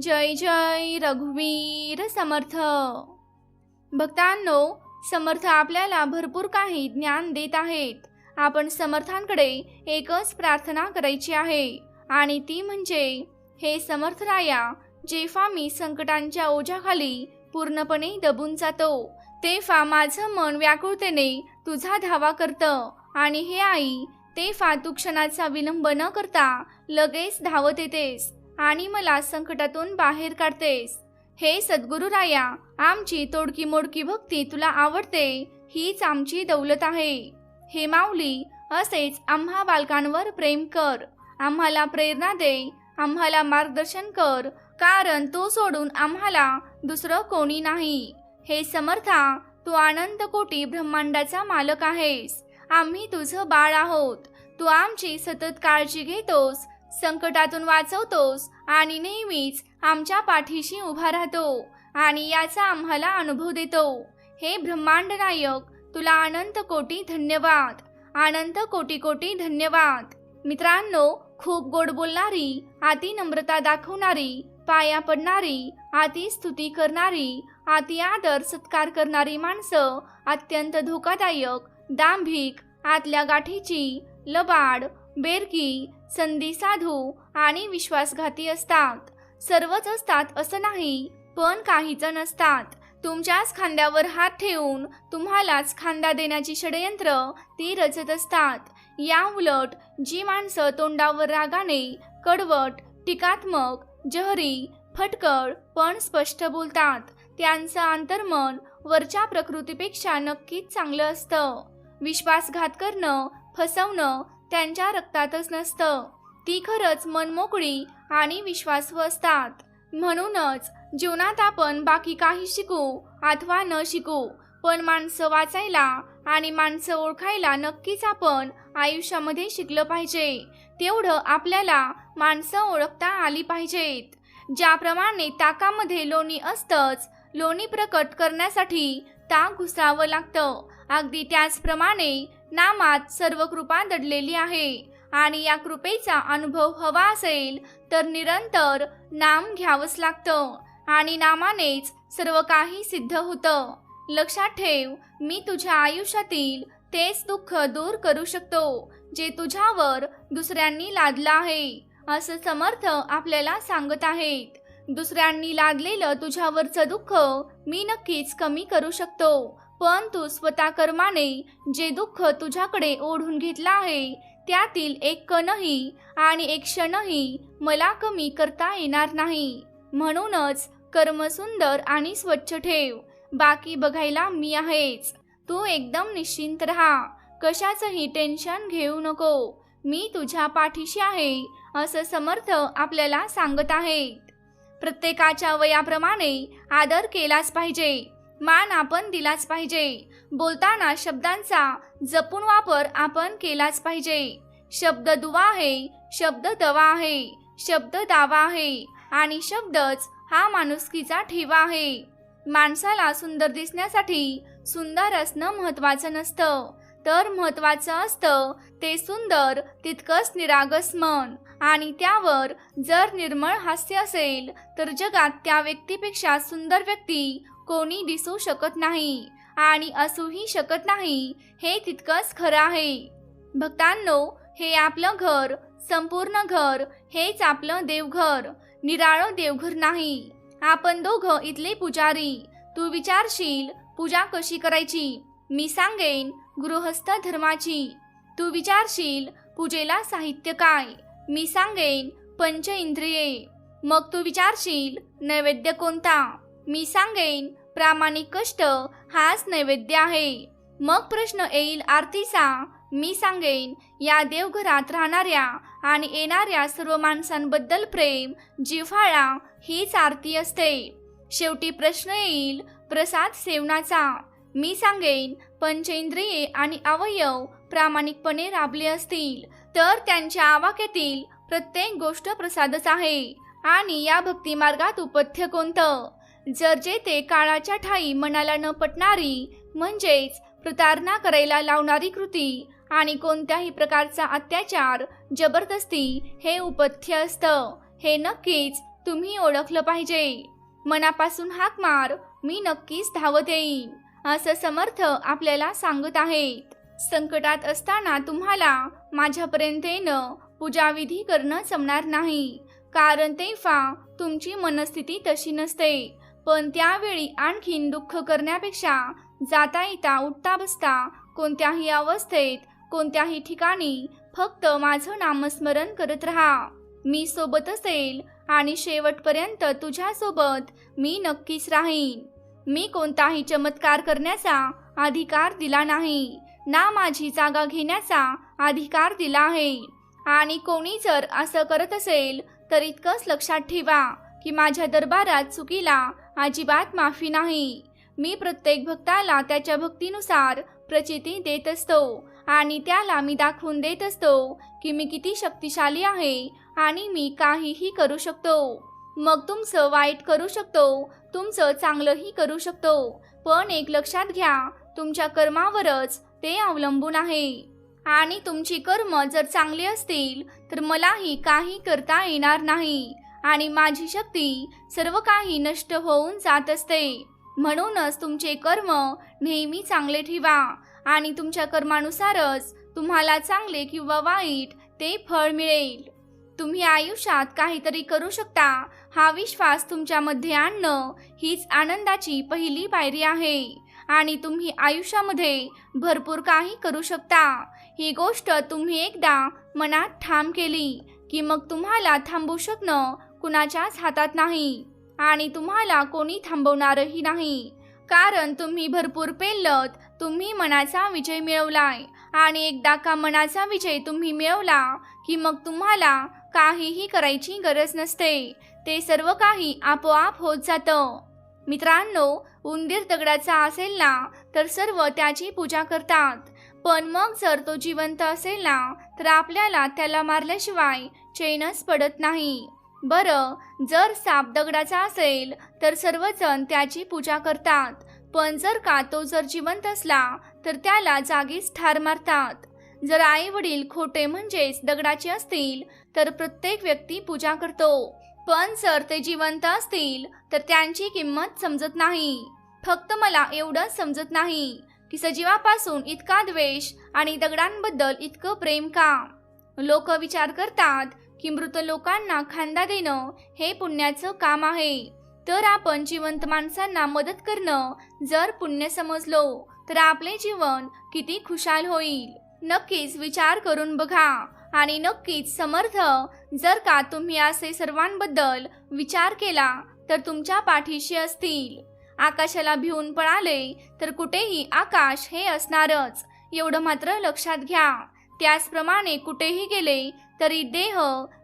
जय जय रघुवीर समर्थ. भक्तांनो समर्थ आपल्याला भरपूर काही ज्ञान देत आहेत. आपण समर्थांकडे एकच प्रार्थना करायची आहे आणि ती म्हणजे हे समर्थराया जेव्हा मी संकटांच्या ओझ्याखाली पूर्णपणे दबून जातो तेव्हा माझं मन व्याकुळतेने तुझा धावा करतं आणि हे आई तेव्हा तू क्षणाचा विलंब न करता लगेच धावत येतेस. आणि मला संकटातून बाहेर काढतेस. हे सद्गुरुराया आमची तोडकी मोडकी भक्ती तुला आवडते हीच आमची दौलत आहे. हे माऊली असेच आम्हा बालकांवर प्रेम कर. आम्हाला प्रेरणा दे आम्हाला मार्गदर्शन कर कारण तू सोडून आम्हाला दुसरं कोणी नाही. हे समर्था तू आनंद कोटी ब्रह्मांडाचा मालक आहेस. आम्ही तुझं बाळ आहोत. तू आमची सतत काळजी घेतोस संकटातून वाचवतोस आणि नेहमीच आमच्या पाठीशी उभा राहतो आणि याचा आम्हाला अनुभव देतो. हे ब्रह्मांड नायक तुला अनंत कोटी धन्यवाद. अनंत कोटी कोटी धन्यवाद. मित्रांनो खूप गोड बोलणारी अति नम्रता दाखवणारी पाया पडणारी अति स्तुती करणारी अति आदर सत्कार करणारी माणसं अत्यंत धोकादायक दांभिक आतल्या गाठीची लबाड बेरकी संधी साधू आणि विश्वासघाती असतात. सर्वच असतात असं नाही पण काहीच नसतात. तुमच्याच खांद्यावर हात ठेवून तुम्हालाच खांदा देण्याची षडयंत्र ती रचत असतात. या उलट जी माणसं तोंडावर रागाने कडवट टीकात्मक जहरी फटकळ पण स्पष्ट बोलतात. त्यांचं अंतर्मन वरच्या प्रकृतीपेक्षा नक्कीच चांगलं असतं. विश्वासघात करणं फसवणं त्यांच्या रक्तातच नसतं. ती खरंच मनमोकळी आणि विश्वासू असतात. म्हणूनच जीवनात आपण बाकी काही शिकू अथवा न शिकू पण माणसं वाचायला आणि माणसं ओळखायला नक्कीच आपण आयुष्यामध्ये शिकलं पाहिजे. तेवढं आपल्याला माणसं ओळखता आली पाहिजेत. ज्याप्रमाणे ताकामध्ये लोणी असतंच लोणी प्रकट करण्यासाठी ताक घुसावं लागतं. अगदी त्याचप्रमाणे नामात सर्व कृपा दडलेली आहे. आणि या कृपेचा अनुभव हवा असेल तर निरंतर नाम घ्यावंच लागतं. आणि नामानेच सर्व काही सिद्ध होतं. लक्षात ठेव मी तुझ्या आयुष्यातील तेच दुःख दूर करू शकतो जे तुझ्यावर दुसऱ्यांनी लादलं आहे असं समर्थ आपल्याला सांगत आहेत. दुसऱ्यांनी लादलेलं तुझ्यावरचं दुःख मी नक्कीच कमी करू शकतो. पण तू स्वतः कर्माने जे दुःख तुझ्याकडे ओढून घेतलं आहे त्यातील एक कणही आणि एक क्षणही मला कमी करता येणार नाही. म्हणूनच कर्म सुंदर आणि स्वच्छ ठेव. बाकी बघायला मी आहेच. तू एकदम निश्चिंत राहा. कशाचंही टेन्शन घेऊ नको. मी तुझ्या पाठीशी आहे असं समर्थ आपल्याला सांगत आहेत. प्रत्येकाच्या वयाप्रमाणे आदर केलाच पाहिजे. मान आपण दिलाच पाहिजे. बोलताना शब्दांचा जपून वापर आपण केलाच पाहिजे. शब्द दुवा आहे शब्द दवा आहे शब्द दावा आहे आणि शब्दच हा माणुसकीचा ठेवा आहे. माणसाला सुंदर दिसण्यासाठी सुंदर असणं महत्वाचं नसतं. तर महत्वाचं असतं ते सुंदर तितकंच निरागस मन आणि त्यावर जर निर्मळ हास्य असेल तर जगात त्या व्यक्तीपेक्षा सुंदर व्यक्ती कोणी दिसू शकत नाही आणि असूही शकत नाही हे तितकंच खरं आहे. भक्तांनो हे आपलं घर संपूर्ण घर हेच आपलं देवघर. निराळं देवघर नाही. आपण दोघं इथले पुजारी. तू विचारशील पूजा कशी करायची? मी सांगेन गृहस्थ धर्माची. तू विचारशील पूजेला साहित्य काय? मी सांगेन पंच इंद्रिये. मग तू विचारशील नैवेद्य कोणता? मी सांगेन प्रामाणिक कष्ट हाच नैवेद्य आहे. मग प्रश्न येईल आरतीचा. मी सांगेन या देवघरात राहणाऱ्या आणि येणाऱ्या सर्व माणसांबद्दल प्रेम जिव्हाळा हीच आरती असते. शेवटी प्रश्न येईल प्रसाद सेवनाचा. मी सांगेन पंचेंद्रिये आणि अवयव प्रामाणिकपणे राबले असतील तर त्यांच्या आवाक्यातील प्रत्येक गोष्ट प्रसादच आहे. आणि या भक्तिमार्गात उपथ्य कोणतं? जर जेथे काळाच्या ठाई मनाला न पटणारी म्हणजेच प्रतारणा करायला लावणारी कृती आणि कोणत्याही प्रकारचा अत्याचार जबरदस्ती हे उपथ्य असतं. हे नक्कीच तुम्ही ओळखलं पाहिजे. मनापासून हाक मार मी नक्कीच धावत येईन असं समर्थ आपल्याला सांगत आहेत. संकटात असताना तुम्हाला माझ्यापर्यंत येणं पूजाविधी करणं जमणार नाही कारण तेव्हा तुमची मनस्थिती तशी नसते. पण त्यावेळी आणखीन दुःख करण्यापेक्षा जाता येता उठता बसता कोणत्याही अवस्थेत कोणत्याही ठिकाणी फक्त माझं नामस्मरण करत राहा. मी सोबत असेल आणि शेवटपर्यंत तुझ्यासोबत मी नक्कीच राहीन. मी कोणताही चमत्कार करण्याचा अधिकार दिला नाही. ना माझी जागा घेण्याचा अधिकार दिला आहे. आणि कोणी जर असं करत असेल तर इतकंच लक्षात ठेवा. की माझ्या दरबारात चुकीला अजिबात माफी नाही. मी प्रत्येक भक्ताला त्याच्या भक्तीनुसार प्रचिती देत असतो आणि त्याला मी दाखवून देत असतो की मी किती शक्तिशाली आहे आणि मी काहीही करू शकतो. मग तुमचं वाईट करू शकतो तुमचं चांगलंही करू शकतो पण एक लक्षात घ्या तुमच्या कर्मावरच ते अवलंबून आहे. आणि तुमची कर्म जर चांगली असतील तर मलाही काही करता येणार नाही. आणि माझी शक्ती सर्व काही नष्ट होऊन जात असते. म्हणूनच तुमचे कर्म नेहमी चांगले ठेवा आणि तुमच्या कर्मानुसारच तुम्हाला चांगले किंवा वाईट ते फळ मिळेल. तुम्ही आयुष्यात काहीतरी करू शकता. हा विश्वास तुमच्यामध्ये आणणं हीच आनंदाची पहिली पायरी आहे. आणि तुम्ही आयुष्यामध्ये भरपूर काही करू शकता. ही गोष्ट तुम्ही एकदा मनात ठाम केली की मग तुम्हाला थांबू शकणं कुणाच्याच हातात नाही आणि तुम्हाला कोणी थांबवणारही नाही. कारण तुम्ही भरपूर पेलत तुम्ही मनाचा विजय मिळवलाय आणि एकदा का मनाचा विजय तुम्ही मिळवला की मग तुम्हाला काहीही करायची गरज नसते. ते सर्व काही आपोआप होत जातं. मित्रांनो उंदीर दगडाचा असेल ना तर सर्व त्याची पूजा करतात. पण मग जर तो जिवंत असेल ना तर आपल्याला त्याला मारल्याशिवाय चैनच पडत नाही. बरं जर साप दगडाचा असेल तर सर्वजण त्याची पूजा करतात. पण जर का तो जर जिवंत असला तर त्याला जागीच ठार मारतात. जर आई वडील खोटे म्हणजेच दगडाचे असतील तर प्रत्येक व्यक्ती पूजा करतो. पण जर ते जिवंत असतील तर त्यांची किंमत समजत नाही. फक्त मला एवढंच समजत नाही की सजीवापासून इतका द्वेष आणि दगडांबद्दल इतकं प्रेम का? लोक विचार करतात की मृत लोकांना खांदा देणं हे पुण्याचं काम आहे. तर आपण जिवंत माणसांना मदत करणं जर पुण्य समजलो तर आपले जीवन किती खुशाल होईल. नक्कीच विचार करून बघा आणि नक्कीच समर्थ जर का तुम्ही असे सर्वांबद्दल विचार केला तर तुमच्या पाठीशी असतील. आकाशाला भिवून पळाले तर कुठेही आकाश हे असणारच. एवढं मात्र लक्षात घ्या. त्याचप्रमाणे कुठेही गेले तरी देह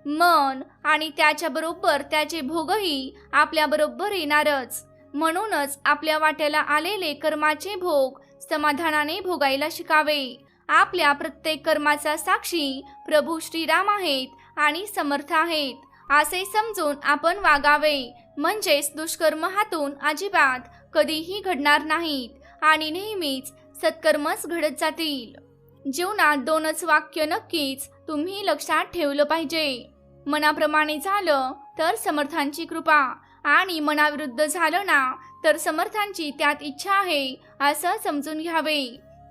मन आणि त्याच्याबरोबर त्याचे भोगही आपल्याबरोबर येणारच. म्हणूनच आपल्या वाट्याला आलेले कर्माचे भोग समाधानाने भोगायला शिकावे. आपल्या प्रत्येक कर्माचा साक्षी प्रभू श्रीराम आहेत आणि समर्थ आहेत असे समजून आपण वागावे. म्हणजेच दुष्कर्म हातून अजिबात कधीही घडणार नाहीत आणि नेहमीच सत्कर्मच घडत जातील. जीवनात दोनच वाक्य नक्कीच तुम्ही लक्षात ठेवलं पाहिजे. मनाप्रमाणे झालं तर समर्थांची कृपा आणि मनाविरुद्ध झालं ना तर समर्थांची त्यात इच्छा आहे असं समजून घ्यावे.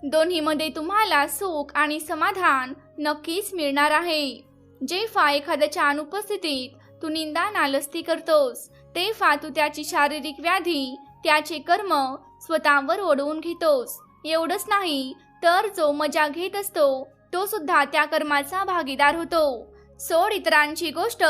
दोन्हीमध्ये तुम्हाला सुख आणि समाधान नक्कीच मिळणार आहे. जेव्हा एखाद्याच्या अनुपस्थितीत तू निंदा नालस्ती करतोस तेव्हा तू त्याची शारीरिक व्याधी त्याचे कर्म स्वतःवर ओढवून घेतोस. एवढंच नाही तर जो मजा घेत असतो तो सुद्धा त्या कर्माचा भागीदार होतो. सोड इतरांची गोष्ट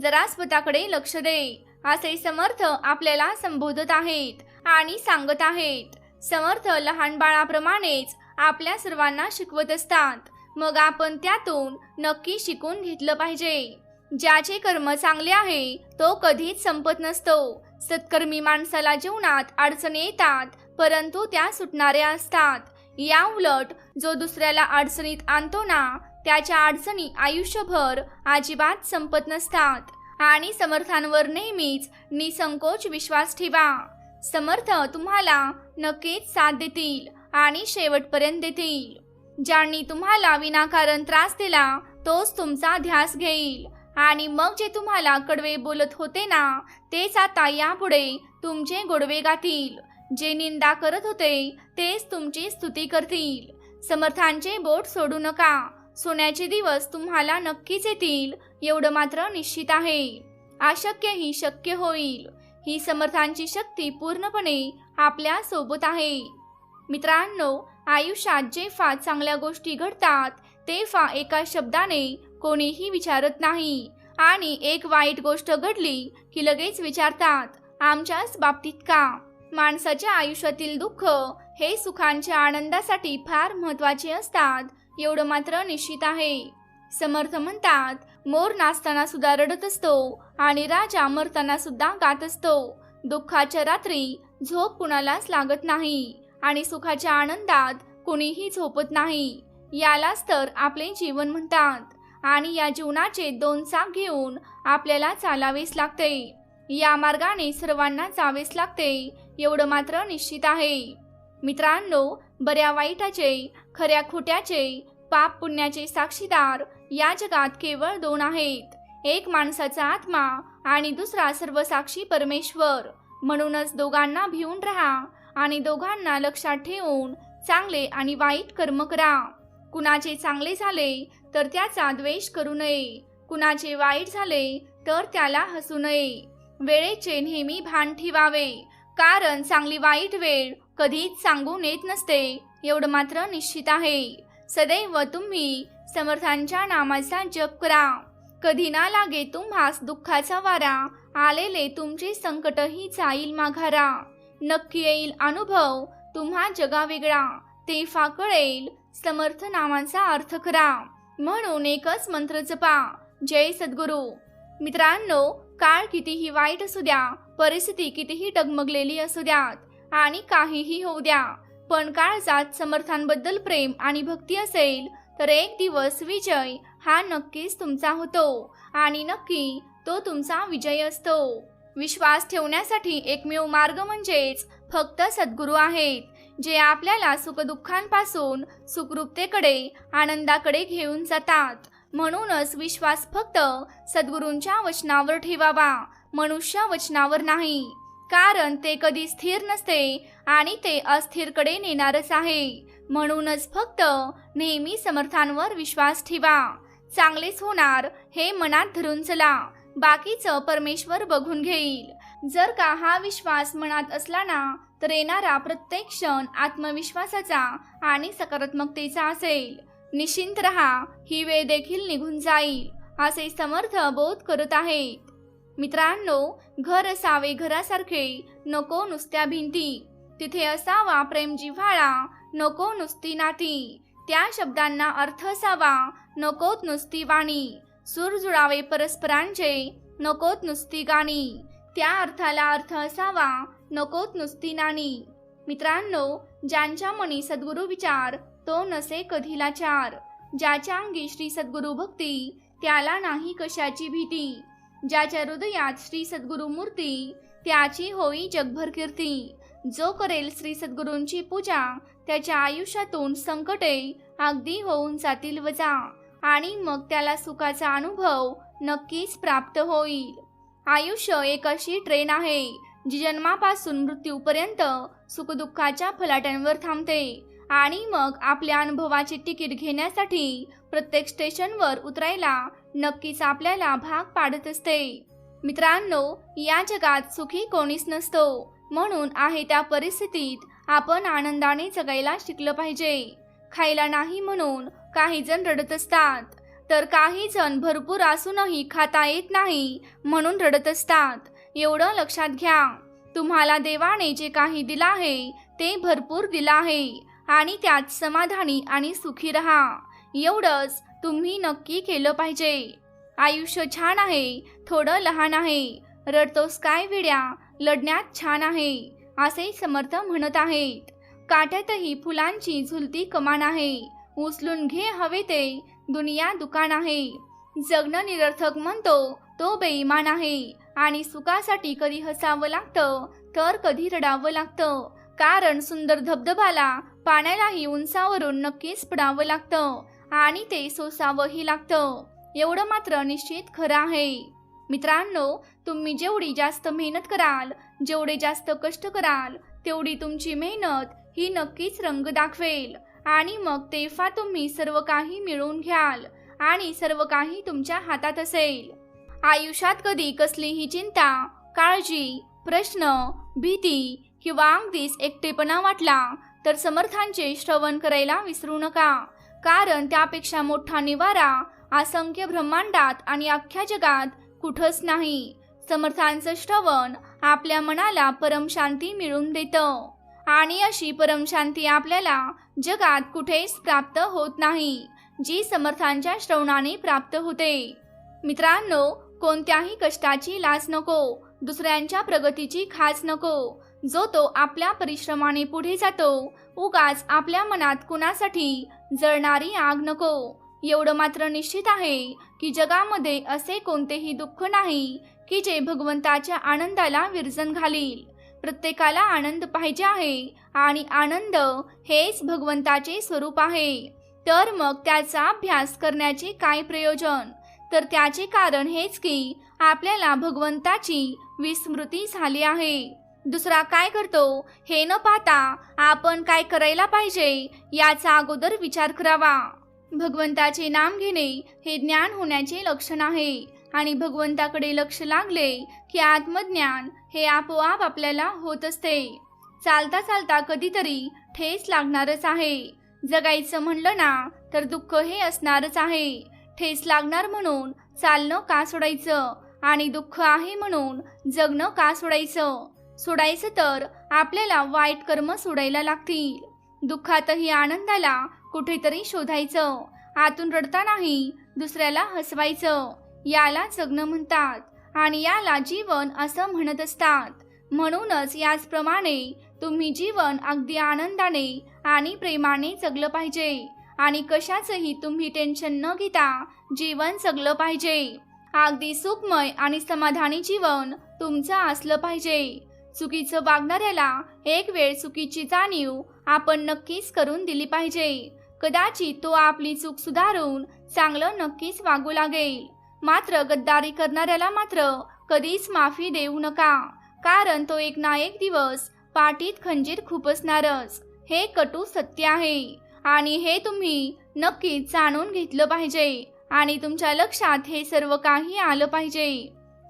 जरा स्वतःकडे लक्ष दे. असे समर्थ आपल्याला संबोधत आहेत आणि सांगत आहेत. समर्थ लहान बाळाप्रमाणेच आपल्या सर्वांना शिकवत असतात. मग आपण त्यातून नक्की शिकून घेतलं पाहिजे. ज्याचे कर्म चांगले आहे तो कधीच संपत नसतो. सत्कर्मी माणसाला जीवनात अडचणी येतात परंतु त्या सुटणाऱ्या असतात. या उलट जो दुसऱ्याला अडचणीत आणतो ना त्याच्या अडचणी आयुष्यभर अजिबात संपत नसतात. आणि समर्थांवर नेहमीच निसंकोच विश्वास ठेवा. समर्थ तुम्हाला नक्कीच साथ देतील आणि शेवटपर्यंत देतील. ज्यांनी तुम्हाला विनाकारण त्रास दिला तोच तुमचा ध्यास घेईल. आणि मग जे तुम्हाला कडवे बोलत होते ना तेच आता यापुढे तुमचे गोडवे गातील. जे निंदा करत होते तेच तुमची स्तुती करतील. समर्थांचे बोट सोडू नका. सोन्याचे दिवस तुम्हाला नक्कीच येतील. एवढं मात्र निश्चित आहे. अशक्य ही शक्य होईल. ही समर्थांची शक्ती पूर्णपणे आपल्यासोबत आहे. मित्रांनो आयुष्यात जे फार चांगल्या गोष्टी घडतात ते फा एका शब्दाने कोणीही विचारत नाही. आणि एक वाईट गोष्ट घडली की लगेच विचारतात आमच्याच बाबतीत का? माणसाच्या आयुष्यातील दुःख हे सुखांच्या आनंदासाठी फार महत्त्वाचे असतात. एवढं मात्र निश्चित आहे. समर्थ म्हणतात मोर नाचताना सुद्धा रडत असतो आणि राजा मरताना सुद्धा गात असतो. दुःखाच्या रात्री झोप कुणालाच लागत नाही आणि सुखाच्या आनंदात कुणीही झोपत नाही. यालाच तर आपले जीवन म्हणतात आणि या जीवनाचे दोन चाक घेऊन आपल्याला चालावेच लागते. या मार्गाने सर्वांना जावेच लागते. एवढं मात्र निश्चित आहे. मित्रांनो बऱ्या वाईटाचे खऱ्या खोट्याचे पाप पुण्याचे साक्षीदार या जगात केवळ दोन आहेत. एक माणसाचा आत्मा आणि दुसरा सर्व साक्षी परमेश्वर. म्हणूनच दोघांना भिवून राहा आणि दोघांना लक्षात ठेवून चांगले आणि वाईट कर्म करा. कुणाचे चांगले झाले तर त्याचा द्वेष करू नये. कुणाचे वाईट झाले तर त्याला हसू नये. वेळेचे नेहमी भान ठेवावे. कारण चांगली वाईट वेळ कधीच सांगून येत नसते. एवढं मात्र निश्चित आहे. सदैव तुम्ही समर्थांच्या नामाचा जप करा. कधी ना लागे तुम्हास दुःखाचा वारा. आलेले तुमचे संकटही जाईल माघारा. नक्की येईल अनुभव तुम्हा जगा वेगळा. ते फाकळेल समर्थ नामाचा अर्थ करा. म्हणून एकच मंत्र जपा. जय सद्गुरू. मित्रांनो काळ कितीही वाईट असू द्या परिस्थिती कितीही डगमगलेली असू द्यात. आणि काहीही होऊ द्या. पण काळजात समर्थांबद्दल प्रेम आणि भक्ती असेल तर एक दिवस विजय हा नक्कीच तुमचा होतो. आणि नक्की तो तुमचा विजय असतो. विश्वास ठेवण्यासाठी एकमेव मार्ग म्हणजेच फक्त सद्गुरू आहेत जे आपल्याला सुखदुःखांपासून सुखरूपतेकडे आनंदाकडे घेऊन जातात. म्हणूनच विश्वास फक्त सद्गुरूंच्या वचनावर ठेवावा मनुष्य वचनावर नाही. कारण ते कधी स्थिर नसते आणि ते अस्थिरकडे नेणारच आहे. म्हणूनच फक्त नेहमी समर्थांवर विश्वास ठेवा. चांगलेच होणार हे मनात धरून चला. बाकीचं परमेश्वर बघून घेईल. जर का हा विश्वास मनात असला ना तर येणारा प्रत्येक क्षण आत्मविश्वासाचा आणि सकारात्मकतेचा असेल. निश्चिंत रहा ही वेळ देखील निघून जाईल असे समर्थ बोध करत आहेत. मित्रांनो घर असावे घरासारखे नको नुसत्या भिंती. तिथे असावा प्रेम जिव्हाळा नको नुसती नाती. त्या शब्दांना अर्थ असावा नकोत नुसती वाणी. सूर जुळावे परस्परांचे नकोत नुसती गाणी. त्या अर्थाला अर्थ असावा नकोत नुसती नाणी. मित्रांनो ज्यांच्या मनी सद्गुरू विचार तो नसे कधी लाचार ज्याच्या अंगी श्री सद्गुरू भक्ती त्याला नाही कशाची भीती. ज्याच्या हृदयात श्री सद्गुरू मूर्ती त्याची होई जगभर कीर्ती. जो करेल श्री सद्गुरूंची पूजा त्याच्या आयुष्यातून संकटे अगदी होऊन जातील वजा आणि मग त्याला सुखाचा अनुभव नक्कीच प्राप्त होईल. आयुष्य एक अशी ट्रेन आहे जी जन्मापासून मृत्यूपर्यंत सुखदुःखाच्या फलाट्यांवर थांबते आणि मग आपल्या अनुभवाची तिकीट घेण्यासाठी प्रत्येक स्टेशनवर उतरायला नक्कीच आपल्याला भाग पाडत असते. मित्रांनो या जगात सुखी कोणीच नसतो. म्हणून आहे त्या परिस्थितीत आपण आनंदाने जगायला शिकलं पाहिजे. खायला नाही म्हणून काही जण रडत असतात. तर काही जण भरपूर असूनही खाता येत नाही म्हणून रडत असतात. एवढं लक्षात घ्या. तुम्हाला देवाने जे काही दिलं आहे ते भरपूर दिलं आहे. आणि त्यात समाधानी आणि सुखी रहा. एवढंच तुम्ही नक्की केलं पाहिजे. आयुष्य छान आहे थोडं लहान आहे. रडतोस काय विड्या? लढण्यात छान आहे असे समर्थ म्हणत आहेत. काट्यातही फुलांची झुलती कमान आहे. उचलून घे हवे ते दुनिया दुकान आहे. जगणं निरर्थक म्हणतो तो बेईमान आहे. आणि सुखासाठी कधी हसावं लागतं तर कधी रडावं लागतं. कारण सुंदर धबधबाला पाण्यालाही उंचावरून नक्कीच पडावं लागतं. आणि ते सोसावंही लागतं. एवढं मात्र निश्चित खरं आहे. मित्रांनो तुम्ही जेवढी जास्त मेहनत कराल जेवढे जास्त कष्ट कराल तेवढी तुमची मेहनत ही नक्कीच रंग दाखवेल. आणि मग तेव्हा तुम्ही सर्व काही मिळवून घ्याल आणि सर्व काही तुमच्या हातात असेल. आयुष्यात कधी कसलीही चिंता काळजी प्रश्न भीती किंवा अगदीच एकटेपणा वाटला तर समर्थांचे श्रवण करायला विसरू नका. कारण त्यापेक्षा मोठा निवारा असंख्य ब्रह्मांडात आणि अख्ख्या जगात कुठंच नाही. समर्थांचं श्रवण आपल्या मनाला परमशांती मिळवून देतं. आणि अशी परमशांती आपल्याला जगात कुठेच प्राप्त होत नाही जी समर्थांच्या श्रवणाने प्राप्त होते. मित्रांनो कोणत्याही कष्टाची लाज नको दुसऱ्यांच्या प्रगतीची खास नको. जो तो आपल्या परिश्रमाने पुढे जातो उगाच आपल्या मनात कुणासाठी जळणारी आग नको. एवढं मात्र निश्चित आहे की जगामध्ये असे कोणतेही दुःख नाही की जे भगवंताच्या आनंदाला विरजन घालील. प्रत्येकाला आनंद पाहिजे आहे आणि आनंद हेच भगवंताचे स्वरूप आहे. तर मग त्याचा अभ्यास करण्याचे काय प्रयोजन? तर त्याचे कारण हेच की आपल्याला भगवंताची विस्मृती झाली आहे. दुसरा काय करतो हे न पाहता आपण काय करायला पाहिजे याचा अगोदर विचार करावा. भगवंताचे नाम घेणे हे ज्ञान होण्याचे लक्षण आहे आणि भगवंताकडे लक्ष लागले की आत्मज्ञान हे आपोआप आपल्याला होत असते. चालता चालता कधीतरी ठेस लागणारच आहे. जगायचं म्हणलं ना तर दुःख हे असणारच आहे. ठेस लागणार म्हणून चालणं का सोडायचं? आणि दुःख आहे म्हणून जगणं का सोडायचं? सोडायचं तर आपल्याला वाईट कर्म सोडायला लागतील. दुःखातही आनंदाला कुठेतरी शोधायचं. आतून रडतानाही दुसऱ्याला हसवायचं. याला जगणं म्हणतात आणि याला जीवन असं म्हणत असतात. म्हणूनच याचप्रमाणे तुम्ही जीवन अगदी आनंदाने आणि प्रेमाने जगलं पाहिजे आणि कशाचंही तुम्ही टेन्शन न घेता जीवन जगलं पाहिजे. अगदी सुखमय आणि समाधानी जीवन तुमचं असलं पाहिजे. चुकीचं वागणाऱ्याला एक वेळ चुकीची जाणीव आपण नक्कीच करून दिली पाहिजे. कदाचित तो आपली चूक सुधारून चांगलं नक्कीच वागू लागेल. मात्र गद्दारी करणाऱ्याला मात्र कधीच माफी देऊ नका. कारण तो एक ना एक दिवस पाठीत खंजीर खुपसणारच हे कटू सत्य आहे. आणि हे तुम्ही नक्कीच जाणून घेतलं पाहिजे. आणि तुमच्या लक्षात हे सर्व काही आलं पाहिजे.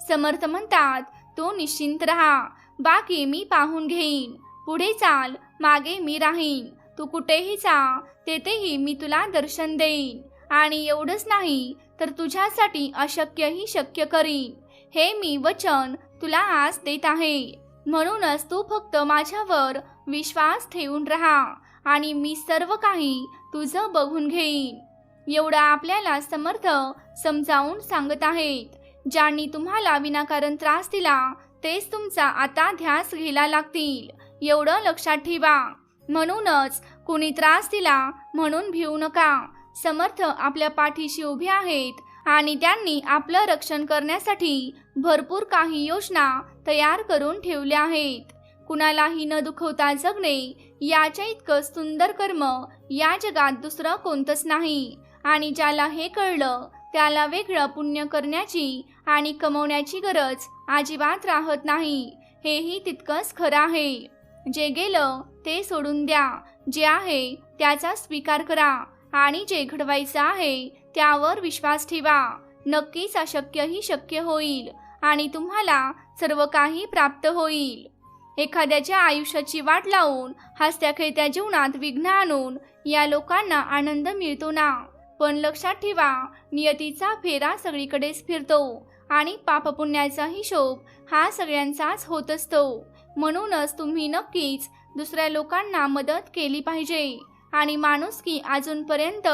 समर्थ म्हणतात तो निश्चिंत राहा. बाकी मी पाहून घेईन. पुढे चाल मागे मी राहीन. तू कुठेही जा तेथेही मी तुला दर्शन देईन. आणि एवढंच नाही तर तुझ्यासाठी अशक्यही शक्य करीन. हे मी वचन तुला आज देत आहे. म्हणूनच तू फक्त माझ्यावर विश्वास ठेवून राहा आणि मी सर्व काही तुझं बघून घेईन. एवढं आपल्याला समर्थ समजावून सांगत आहेत. ज्यांनी तुम्हाला विनाकारण त्रास दिला तेच तुमचा आता ध्यास घ्यायला लागतील. एवढं लक्षात ठेवा. म्हणूनच कुणी त्रास दिला म्हणून भिवू नका. समर्थ आपल्या पाठीशी उभे आहेत आणि त्यांनी आपलं रक्षण करण्यासाठी भरपूर काही योजना तयार करून ठेवल्या आहेत. कुणालाही न दुखवता जगणे याच्या इतकं सुंदर कर्म या जगात दुसरं कोणतंच नाही. आणि ज्याला हे कळलं त्याला वेगळं पुण्य करण्याची आणि कमवण्याची गरज अजिबात राहत नाही. हेही तितकंच खरं आहे. जे गेलं ते सोडून द्या. जे आहे त्याचा स्वीकार करा. आणि जे घडवायचं आहे त्यावर विश्वास ठेवा. नक्कीच अशक्यही शक्य होईल आणि तुम्हाला सर्व काही प्राप्त होईल. एखाद्याच्या आयुष्याची वाट लावून हसत्या खेळत्या जीवनात विघ्न आणून या लोकांना आनंद मिळतो ना? पण लक्षात ठेवा नियतीचा फेरा सगळीकडेच फिरतो आणि पापपुण्याचा हिशोब हा सगळ्यांचाच होत असतो. म्हणूनच तुम्ही नक्कीच दुसऱ्या लोकांना मदत केली पाहिजे आणि माणुसकी अजूनपर्यंत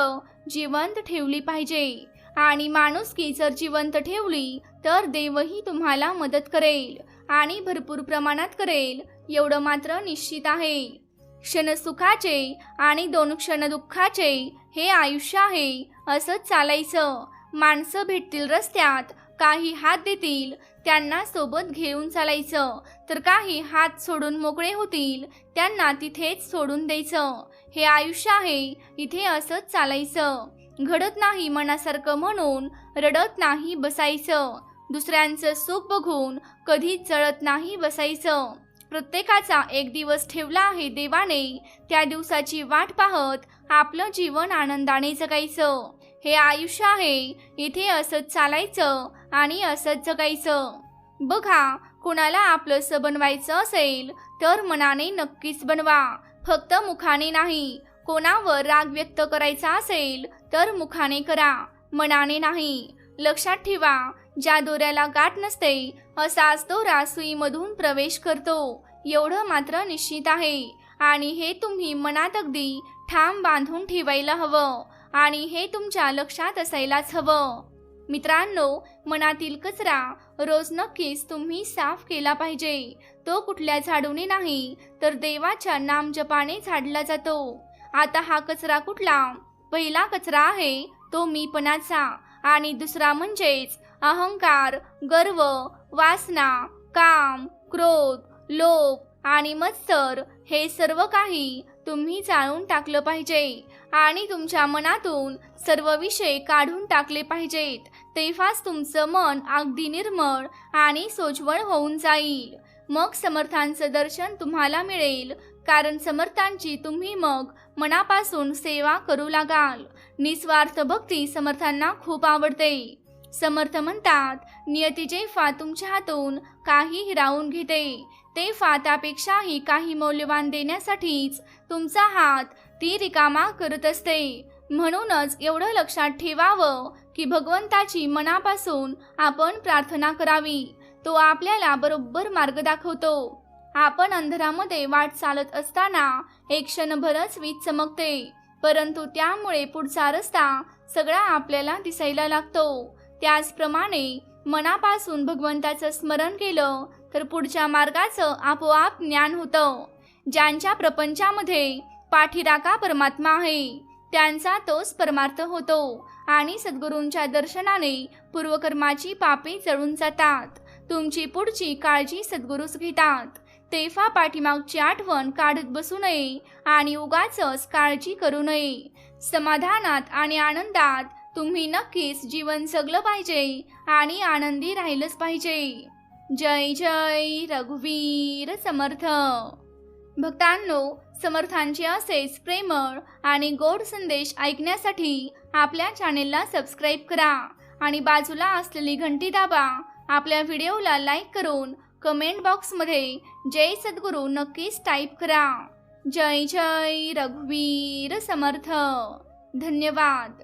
जिवंत ठेवली पाहिजे. आणि माणुसकी जर जिवंत ठेवली तर देवही तुम्हाला मदत करेल आणि भरपूर प्रमाणात करेल एवढं मात्र निश्चित आहे. क्षण सुखाचे आणि दोन क्षण दुःखाचे हे आयुष्य आहे असंच चालायचं. माणसं भेटतील रस्त्यात काही हात देतील त्यांना सोबत घेऊन चालायचं. तर काही हात सोडून मोकळे होतील त्यांना तिथेच सोडून द्यायचं. हे आयुष्य आहे इथे असंच चालायचं. घडत नाही मनासारखं म्हणून रडत नाही बसायचं. दुसऱ्यांचं सुख बघून कधीच जळत नाही बसायचं. प्रत्येकाचा एक दिवस ठेवला आहे देवाने. त्या दिवसाची वाट पाहत आपलं जीवन आनंदाने जगायचं. हे आयुष्य आहे. इथे असंच चालायचं आणि असंच जगायचं. बघा कोणाला आपलंसं बनवायचं असेल तर मनाने नक्कीच बनवा. फक्त मुखाने नाही. कोणावर राग व्यक्त करायचा असेल तर मुखाने करा. मनाने नाही. लक्षात ठेवा ज्या दोऱ्याला गाठ नसते असाच दोरा सुईमधून प्रवेश करतो. एवढं मात्र निश्चित आहे. आणि हे तुम्ही मनात अगदी ठाम बांधून ठेवायला हवं आणि हे तुमच्या लक्षात असायलाच हवं. मित्रांनो मनातील कचरा रोज नक्कीच तुम्ही साफ केला पाहिजे. तो कुठल्या झाडूने नाही तर देवाच्या नामजपाने झाडला जातो. आता हा कचरा कुठला? पहिला कचरा आहे तो मीपणाचा आणि दुसरा म्हणजेच अहंकार गर्व वासना काम क्रोध लोभ आणि मत्सर हे सर्व काही तुम्ही जाणून टाकलं पाहिजे आणि तुमच्या मनातून सर्व विषय काढून टाकले पाहिजेत. तेव्हाच तुमचं मन अगदी निर्मळ आणि सोज्वळ होऊन जाईल. मग समर्थांचं दर्शन तुम्हाला मिळेल कारण समर्थांची तुम्ही मग मनापासून सेवा करू लागाल. निस्वार्थ भक्ती समर्थांना खूप आवडते. समर्थ म्हणतात नियतीचे फा तुमच्या हातून काही हिरावून घेते. ते फातापेक्षाही काही मौल्यवान देण्यासाठीच तुमचा हात ती रिकामा करत असते. म्हणूनच एवढं लक्षात ठेवावं की भगवंताची मनापासून आपण प्रार्थना करावी. तो आपल्याला बरोबर मार्ग दाखवतो. आपण अंधारामध्ये वाट चालत असताना एक क्षणभरच वीज चमकते. परंतु त्यामुळे पुढचा रस्ता सगळा आपल्याला दिसायला लागतो. त्याचप्रमाणे मनापासून भगवंताचं स्मरण केलं तर पुढच्या मार्गाचं आपोआप ज्ञान होतं. ज्यांच्या प्रपंचामध्ये पाठीराखा परमात्मा आहे त्यांचा तोच परमार्थ होतो आणि सद्गुरूंच्या दर्शनाने पूर्वकर्माची पापे चढून जातात. तुमची पुढची काळजी सद्गुरूच घेतात. तेव्हा पाठीमागची आठवण काढत बसू नये आणि उगाच काळजी करू नये. समाधानात आणि आनंदात तुम्ही नक्कीच जीवन जगलं पाहिजे आणि आनंदी राहिलंच पाहिजे. जय जय रघुवीर समर्थ. भक्तांनो समर्थांचे असेच प्रेमळ आणि गोड संदेश ऐकण्यासाठी आपल्या चॅनेलला सबस्क्राईब करा आणि बाजूला असलेली घंटी दाबा. आपल्या व्हिडिओला लाईक करून कमेंट बॉक्समध्ये जय सद्गुरू नक्कीच टाईप करा. जय जय रघुवीर समर्थ. धन्यवाद.